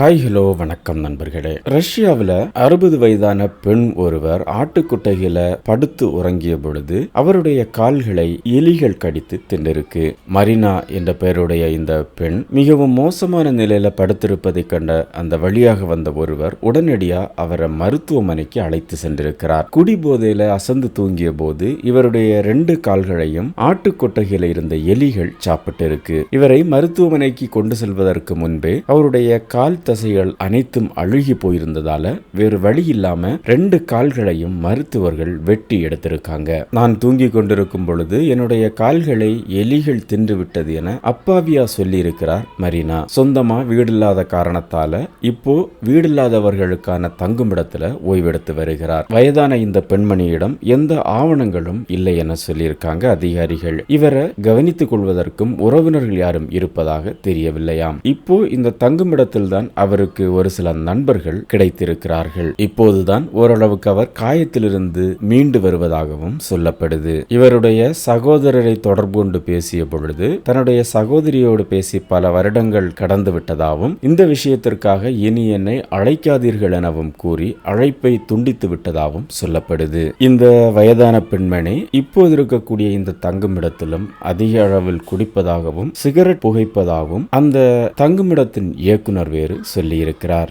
Hi hello வணக்கம் நண்பர்களே. ரஷ்யாவில் அறுபது வயதான பெண் ஒருவர் ஆட்டுக்குட்டையில படுத்து உறங்கிய பொழுது அவருடைய கால்களை எலிகள் கடித்து தின்றிருக்கு மரினா என்ற பெயருடைய இந்த பெண் மிகவும் மோசமான நிலையில படுத்திருப்பதை கண்ட அந்த வழியாக வந்த ஒருவர் உடனடியா அவரை மருத்துவமனைக்கு அழைத்து சென்றிருக்கிறார். குடிபோதையில அசந்து தூங்கிய போது இவருடைய ரெண்டு கால்களையும் ஆட்டுக்கொட்டையில இருந்த எலிகள் சாப்பிட்டு இருக்கு இவரை மருத்துவமனைக்கு கொண்டு செல்வதற்கு முன்பே அவருடைய கால் தசைகள் அனைத்தும் அழுகி போயிருந்ததால வேறு வழி இல்லாம ரெண்டு கால்களையும் மருத்துவர்கள் வெட்டி எடுத்திருக்காங்க. நான் தூங்கி கொண்டிருக்கும் பொழுது என்னுடைய கால்களை எலிகள் தின்று விட்டது என அப்பாவியா சொல்லி இருக்கிறார் மரீனா. சொந்தமா வீடில்லாத காரணத்தால இப்போ வீடில்லாதவர்களுக்கான தங்குமிடத்துல ஓய்வெடுத்து வருகிறார். வயதான இந்த பெண்மணியிடம் எந்த ஆவணங்களும் இல்லை என சொல்லியிருக்காங்க அதிகாரிகள். இவரை கவனித்துக் கொள்வதற்கும் உறவினர்கள் யாரும் இருப்பதாக தெரியவில்லையாம். இப்போ இந்த தங்குமிடத்தில் தான் அவருக்கு ஒரு சில நண்பர்கள் கிடைத்திருக்கிறார்கள். இப்போதுதான் ஓரளவுக்கு அவர் காயத்திலிருந்து மீண்டு வருவதாகவும் சொல்லப்படுது. இவருடைய சகோதரரை தொடர்பு கொண்டு பேசிய பொழுது தன்னுடைய சகோதரியோடு பேசி பல வருடங்கள் கடந்து விட்டதாகவும் இந்த விஷயத்திற்காக இனி என்னை அழைக்காதீர்கள் எனவும் கூறி அழைப்பை துண்டித்து விட்டதாகவும் சொல்லப்படுது. இந்த வயதான பெண்மணி இப்போது இருக்கக்கூடிய இந்த தங்குமிடத்திலும் அதிக அளவில் குடிப்பதாகவும் சிகரெட் புகைப்பதாகவும் அந்த தங்குமிடத்தின் இயக்குனர் வேறு சொல்லியிருக்கிறார்.